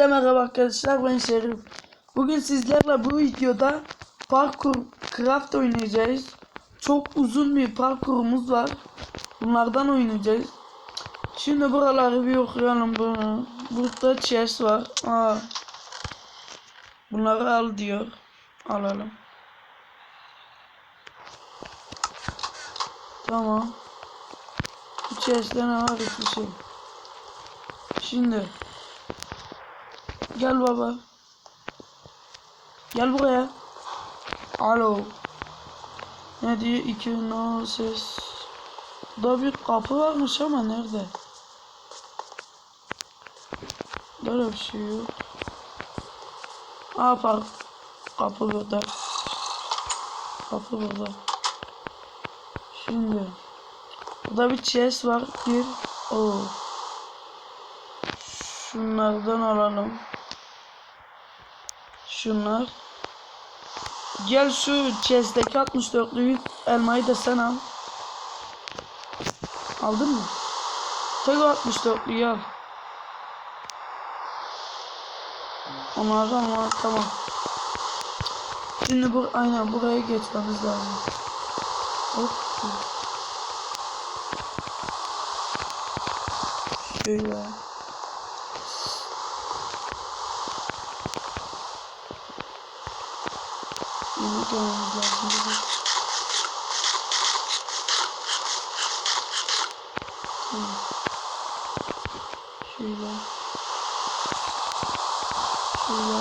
Merhaba arkadaşlar ben Şerif. Bugün sizlerle bu videoda parkur craft oynayacağız. Çok uzun bir parkurumuz var. Bunlardan oynayacağız. Şimdi buraları bir okuyalım bunu. Burada chest var. Aa. Bunları al diyor. Alalım. Tamam. Bu chest'te ne var hiçbir şey. Şimdi Gel baba. Gel buraya. Alo. Ne diyor? İki no ses. Burada bir kapı varmış ama nerede? Böyle bir şey yok. Aa bak. Kapı burada. Kapı burada. Şimdi. Burada bir chest var. Bir. Oo. Şunlardan alalım. Şunlar. Gel şu chest'teki 64'lüyü elmayı da sen al. Aldın mı? Tek o 64'lüyü al. Onlardan var tamam. Şimdi bu aynen buraya geçmemiz lazım. Hop. Şöyle. Yemek yememiz lazım. Tamam. Şöyle. Şöyle.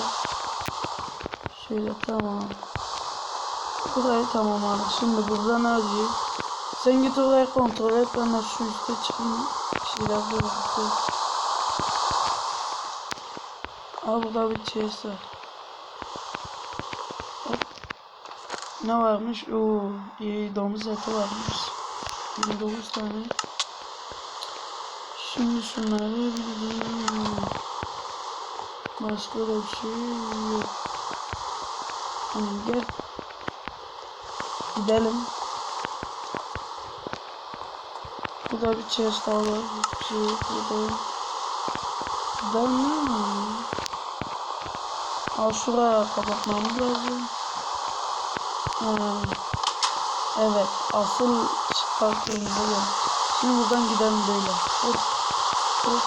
Şöyle tamam. Burayı tamamladık. Şimdi burada ne yazıyor? Sen git oraya kontrol et. Ben şu üstte. Bir şeyler böyle. Aa burada bir chest var. Ne varmış? Oo, iyi domuz eti varmış. 29 tane. Şimdi şunları bildim. Başka da bir şey yok. Hani gel. Gidelim. Burada bir chest daha var. Hiçbir şey yok burada. Gidelim mi? Al şuraya kapatmamız lazım. Hmm. Evet, asıl parkurumuza gel. Şimdi buradan gidelim böyle. Hop, hop,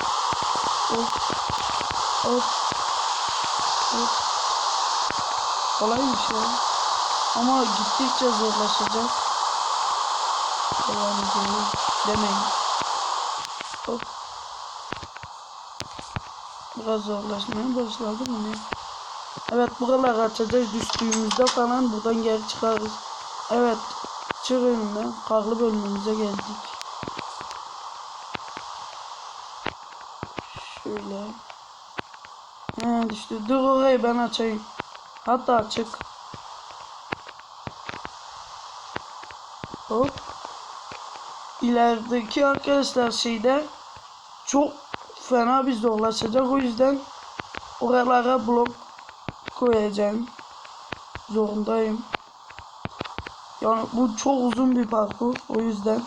hop, hop, hop. Kolaymış ya. Ama gittikçe zorlaşacak. Yani değil, demeyin. Hop. Biraz zorlaşmaya başladı mı ne? Evet buralar açacağız düştüğümüzde falan buradan geri çıkarız. Evet çık önünden karlı bölümümüze geldik. Şöyle. He düştü. Dur orayı ben açayım. Hatta açık. Hop. İlerideki arkadaşlar şeyde çok fena bir zorlaşacak o yüzden oralara blok koyacağım. Zorundayım. Yani bu çok uzun bir parkur. O yüzden.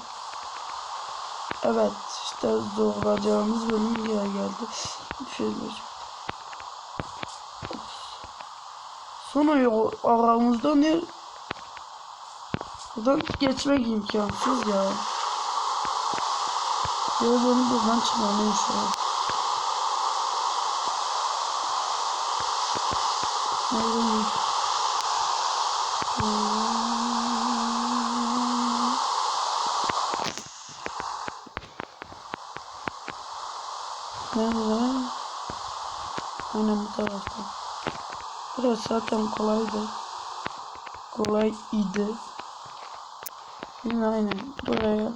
Evet. işte zorlayacağımız bölüm bir yere geldi. Şöyle. Sonra yol aramızda ne? Buradan geçmek imkansız ya. Yolunu buradan çıkmalıyım şu an. Nereden? Nerede? Aynen bu tarafta. Burası zaten kolaydı. Kolay idi. Yine aynen buraya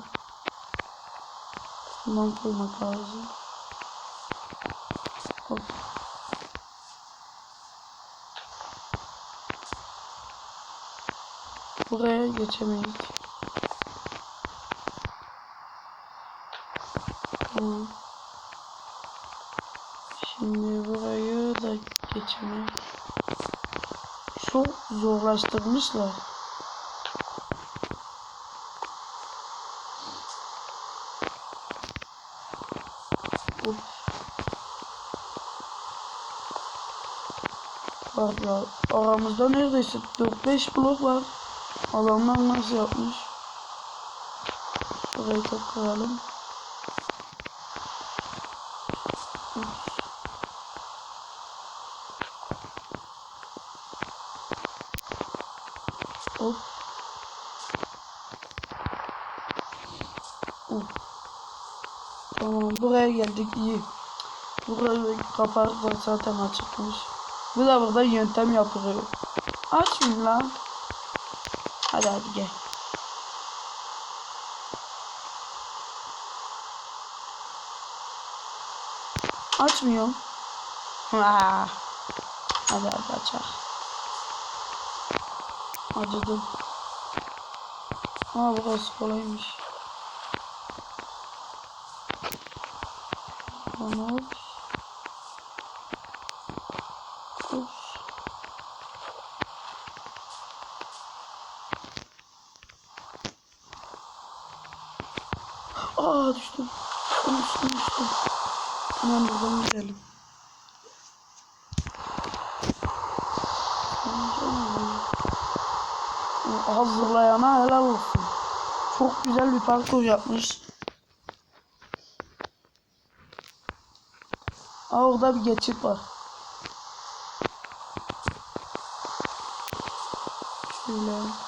bundan koymak lazım. Buraya geçemeyiz. Tamam. Şimdi burayı da geçemeyiz. Çok zorlaştırmışlar. Var ya. Aramızda neredeyse 4-5 blok var. Adamlar nasıl yapmış? Şurayı tekrarlayalım. Hop. Hop. Tamam buraya geldik iyi. Burayı kaparsa zaten açıkmış. Bu da burada yöntem yapılıyor. Açmayayım lan. Hadi hadi gel. Açmıyorum. Ha. Hadi hadi açar. Acıdım. Aa burası kolaymış. Tamam. Aa düştüm. Düştüm düştüm düştüm. Hemen buradan gidelim. Hazırlayana helal olsun. Çok güzel bir parkur yapmış. Aa orada bir geçit var. Şöyle.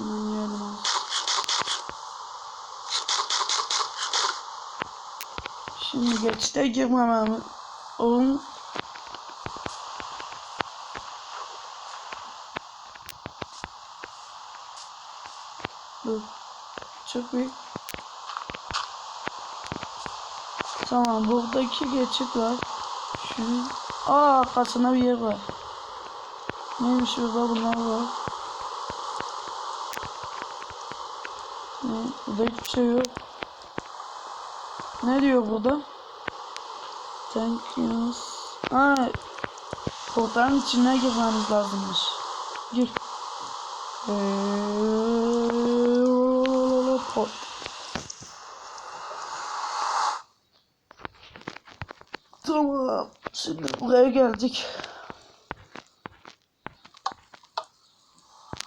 Yiyelim az. Şimdi geçite girmemem. Onun Dur. Çok büyük. Tamam buradaki geçit var. Şu Aa arkasına bir yer var. Neymiş burada bunlar var. Burada hiçbir şey yok. Ne diyor burada? Thank you. Aa, portanın içine girmemiz lazımmış. Gir. Eee, port. Tamam. Şimdi buraya geldik.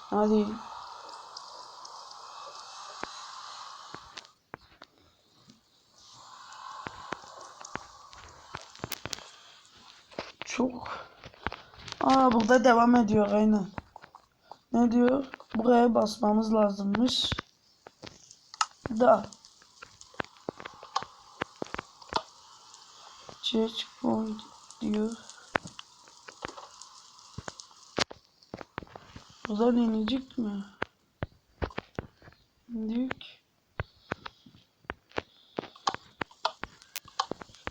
Hadi. Çok. Burada devam ediyor aynen. Ne diyor? Buraya basmamız lazımmış. Da. Checkpoint diyor. Buradan inecek mi? İndik.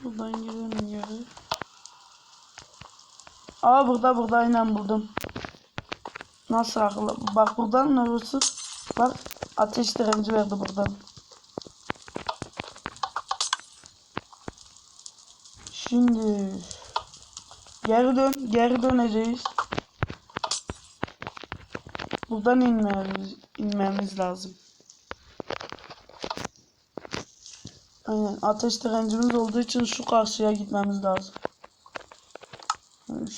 Şuradan girelim geri. Aa burada burada aynen buldum. Nasıl akıllı? Bak buradan neresi? Bak ateş direnci verdi buradan. Şimdi geri dön, geri döneceğiz. Buradan inmemiz, inmemiz lazım. Aynen ateş direncimiz olduğu için şu karşıya gitmemiz lazım.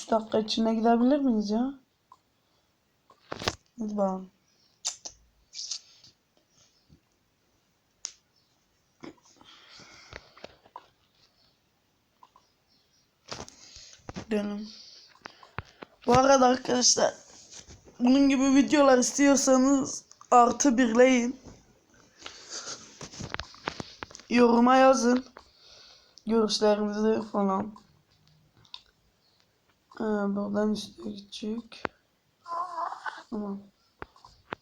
3 dakika içinde gidebilir miyiz ya? Hadi bakalım. Dönüm. Bu arada arkadaşlar bunun gibi videolar istiyorsanız artı birleyin. Yoruma yazın. Görüşlerinizi falan. Ha, buradan üstte gidecek. Tamam.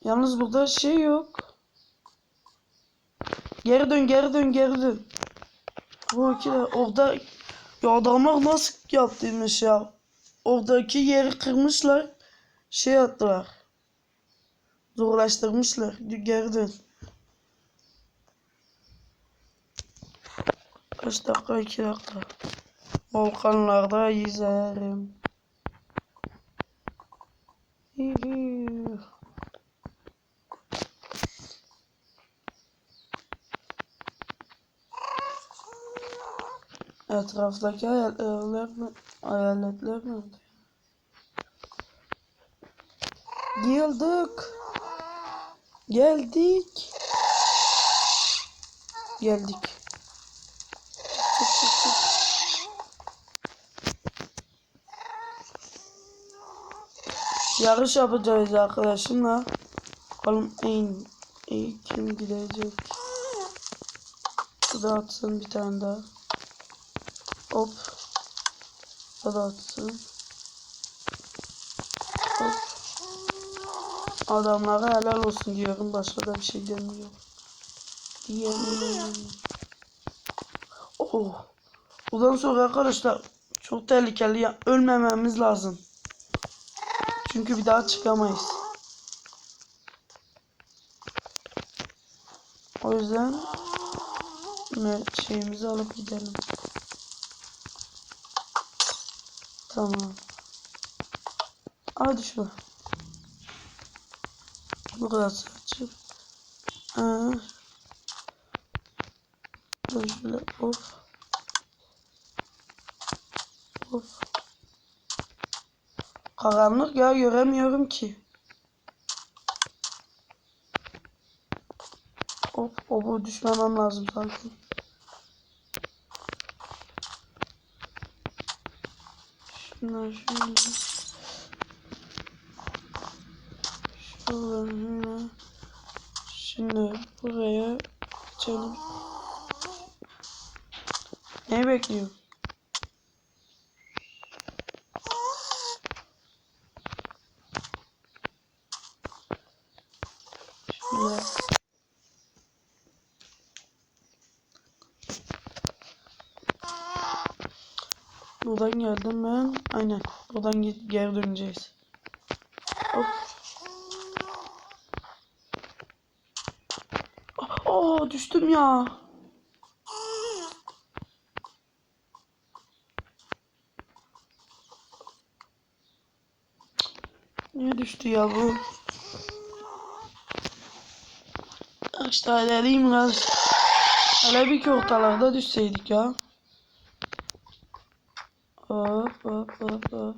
Yalnız burada şey yok. Geri dön, geri dön, geri dön. Bu iki de orada ya adamlar nasıl yaptıymış ya. Oradaki yeri kırmışlar. Şey attılar. Zorlaştırmışlar. Geri dön. Kaç dakika? iki dakika. Volkanlarda yüzerim. Etraftaki hayaletler mi? Hayaletler nerede? Geldik. Geldik. Geldik. Çık çık çık. Yarış yapacağız arkadaşımla. Bakalım en iyi kim gidecek. Bu atsın bir tane daha. Hop. Bu atsın. Hop. Adamlara helal olsun diyorum. Başka da bir şey demiyorum. Diyemiyorum. Oh. Bundan sonra arkadaşlar çok tehlikeli. ya. Ölmememiz lazım. Çünkü bir daha çıkamayız. O yüzden şeyimizi alıp gidelim. Tamam. Hadi şu. Bu kadar açıp. Aa. Şöyle of. Of. Karanlık ya göremiyorum ki. Hop hop düşmemem lazım sanki. Şuna şöyle. Şuradan Şimdi buraya geçelim. Ne bekliyor? Şöyle. Buradan geldim ben. Aynen. Buradan geri döneceğiz. Hop. Oh düştüm ya. Niye düştü ya bu? İşte deliyim biraz. Hele bir ki ortalarda düşseydik ya. Hop hop hop hop.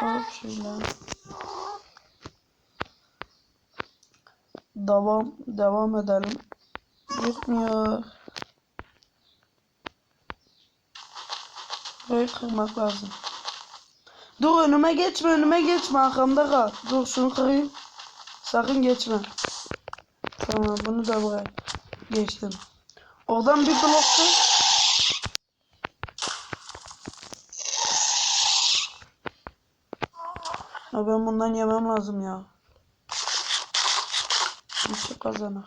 Hop şöyle. Devam devam edelim. Gitmiyor. Burayı kırmak lazım. Dur önüme geçme önüme geçme arkamda kal. Dur şunu kırayım. Sakın geçme. Tamam bunu da buraya geçtim. Oradan bir blok kır. Ya ben bundan yemem lazım ya. Şey kazanır.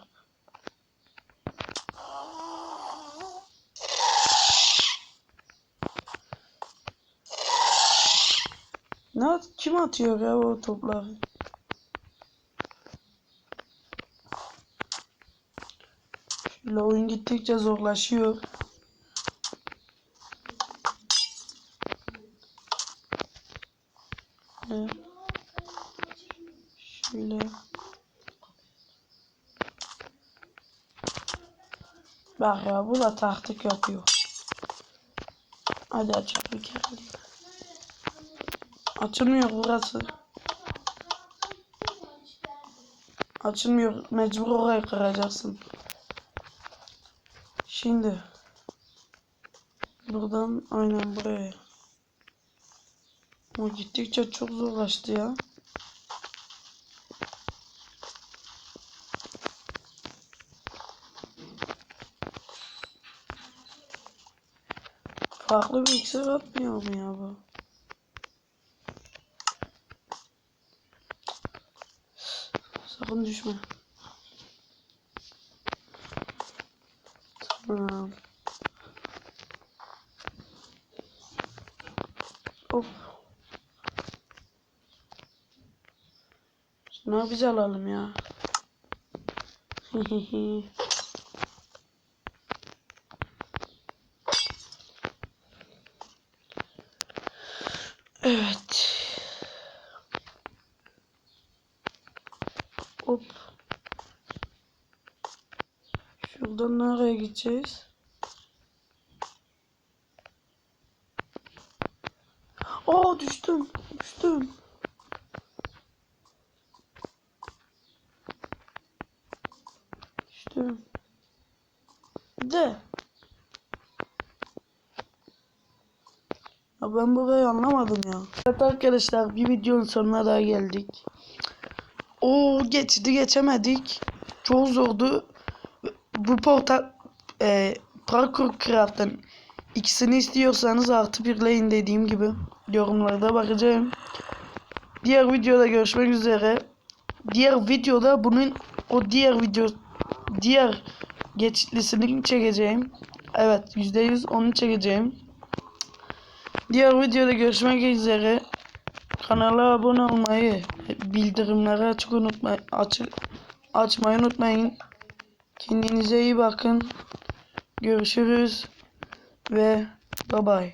Ne kim atıyor ya o topları? Şöyle oyun gittikçe zorlaşıyor. Şöyle. Şöyle. Bak ya bu da taktik yapıyor. Hadi açalım bir kere. Açılmıyor burası. Açılmıyor. Mecbur orayı kıracaksın. Şimdi. Buradan aynen buraya. O gittikçe çok zorlaştı ya. Farklı bir iksir atmıyor mu ya bu? Sakın düşme. Tamam. Hop. Şunu biz alalım ya. evet. gideceğiz. Aa düştüm. Düştüm. Düştüm. De. Ya ben burayı anlamadım ya. Evet arkadaşlar bir videonun sonuna daha geldik. O geçti geçemedik. Çok zordu. Bu portal e, parkur craft'ın ikisini istiyorsanız artı birleyin dediğim gibi yorumlarda bakacağım. Diğer videoda görüşmek üzere. Diğer videoda bunun o diğer video diğer geçitlisini çekeceğim. Evet %100 onu çekeceğim. Diğer videoda görüşmek üzere. Kanala abone olmayı, bildirimleri açık unutmayın, açık açmayı unutmayın. Kendinize iyi bakın. Görüşürüz ve bye bye.